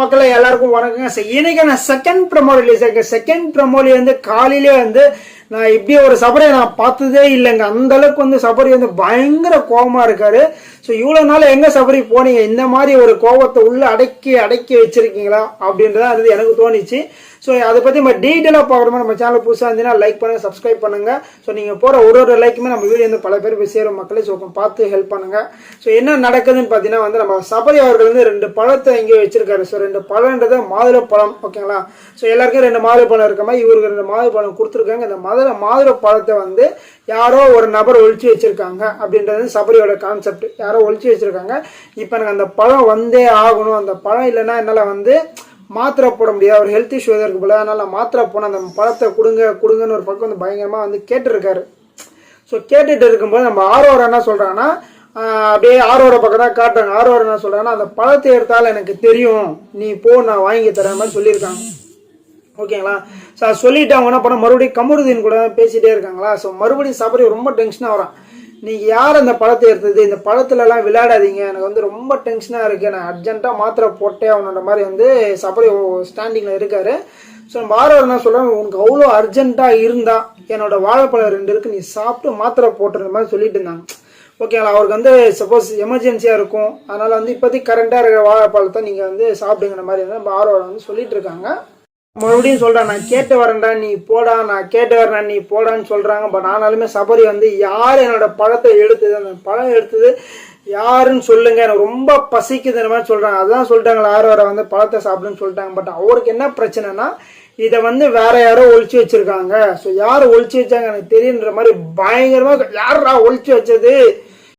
மக்களை எல்லாருக்கும் வணக்கங்க. இன்னைக்கு நான் செகண்ட் ப்ரமோ ரிலீஸ் ஆகிருக்கேன் செகண்ட் ப்ரமோலி வந்து காலையிலே வந்து நான் இப்படி ஒரு சபரியை நான் பார்த்ததே இல்லைங்க. அந்த அளவுக்கு வந்து சபரி வந்து பயங்கர கோபமா இருக்காரு. ஸோ இவ்வளோ நாள் எங்க சபரி போனீங்க? இந்த மாதிரி ஒரு கோபத்தை உள்ள அடக்கி அடக்கி வச்சிருக்கீங்களா? அப்படின்றத அது எனக்கு தோணுச்சு. ஸோ அதை பற்றி நம்ம டீட்டெயிலாக பார்க்குறோமா நம்ம சேனல் புதுசாக இருந்தீங்கன்னா லைக் பண்ணுங்கள் சப்ஸ்கிரைப் பண்ணுங்கள் ஸோ நீங்கள் போகிற ஒரு ஒரு லைக்குமே நம்ம வீடியோ வந்து பல பேர் போய் சேரும் மக்களே. ஸோ பார்த்து ஹெல்ப் பண்ணுங்கள் ஸோ என்ன நடக்குதுன்னு பார்த்தீங்கன்னா வந்து நம்ம சபரி அவர்கள் வந்து ரெண்டு பழத்தை இங்கே வச்சிருக்காரு. ஸோ ரெண்டு பழன்றது மாதுளை பழம் ஓகேங்களா ஸோ எல்லாருக்கும் ரெண்டு மாதுளை பழம் இருக்க மாதிரி இவருக்கு ரெண்டு மாதுளை பழம் கொடுத்துருக்காங்க. இந்த மாதுளை மாதுளை பழத்தை வந்து யாரோ ஒரு நபர் ஒழிச்சு வச்சிருக்காங்க அப்படின்றது சபரியோட கான்செப்ட் யாரோ ஒழிச்சு வச்சிருக்காங்க. இப்போ எனக்கு அந்த பழம் வந்தே ஆகணும். அந்த பழம் இல்லைன்னா என்னால் வந்து மாத்திரை போட முடியாது. அவர் ஹெல்த் இஷ்யூ எதாவது இருக்குது போல. நான் மாத்திரை போனேன் அந்த பழத்தை கொடுங்க கொடுங்கன்னு ஒரு பக்கம் வந்து பயங்கரமாக வந்து கேட்டிருக்காரு. ஸோ கேட்டுட்டு இருக்கும்போது நம்ம ஆரோர் என்ன சொல்கிறாங்கன்னா அப்படியே ஆரோர பக்கம் தான் காட்டுறாங்க. ஆரோர் என்ன சொல்கிறாங்கன்னா அந்த பழத்தை எடுத்தால் எனக்கு தெரியும். நீ போ நான் வாங்கி தரேன் மாதிரி சொல்லியிருக்காங்க. ஓகேங்களா? ஸோ சொல்லிவிட்டு அவங்க என்ன பண்ண மறுபடியும் கமருதீன் கூட பேசிகிட்டே இருக்காங்களா? ஸோ மறுபடியும் சபரி ரொம்ப டென்ஷனாக வரான். நீங்கள் யார் அந்த பழத்தை எடுத்தது? இந்த பழத்துலலாம் விளையாடாதீங்க. எனக்கு வந்து ரொம்ப டென்ஷனாக இருக்குது நான் அர்ஜென்ட்டாக மாத்திரை போட்டே அவனோட மாதிரி வந்து சபரி ஸ்டாண்டிங்கில் இருக்கார். ஸோ நம்ம ஆரோர் என்ன சொல்கிறேன் உனக்கு அவ்வளோ அர்ஜென்ட்டாக இருந்தால் என்னோட வாழைப்பழம் ரெண்டு இருக்குது நீ சாப்பிட்டு மாத்திரை போட்டுற மாதிரி சொல்லிட்டு இருந்தாங்க. ஓகேங்களா அவருக்கு வந்து சப்போஸ் எமர்ஜென்சியாக இருக்கும். அதனால் வந்து இப்போதைக்கு கரண்ட்டாக இருக்கிற வாழைப்பழத்தை நீங்கள் வந்து சாப்பிடுங்கிற மாதிரி வந்து நம்ம வந்து சொல்லிட்டு இருக்காங்க. மறுபடியும் சொல்றேன் நான் கேட்டு வரேன்டா நீ போடா நான் கேட்டு வரேன் நீ போடான்னு சொல்றாங்க. பட் ஆனாலுமே சபரி வந்து யார் என்னோட பழத்தை எடுத்தது? அந்த பழம் எடுத்தது யாருன்னு சொல்லுங்க. எனக்கு ரொம்ப பசிக்குதுன்ற மாதிரி சொல்றாங்க. அதான் சொல்லிட்டாங்களா யார் வர வந்து பழத்தை சாப்பிடுன்னு சொல்லிட்டாங்க. பட் அவருக்கு என்ன பிரச்சனைனா இதை வந்து வேற யாரோ ஒழிச்சு வச்சிருக்காங்க. ஸோ யார் ஒழிச்சு வச்சாங்க எனக்கு தெரியுன்ற மாதிரி பயங்கரமா யாரா ஒழிச்சு வச்சது?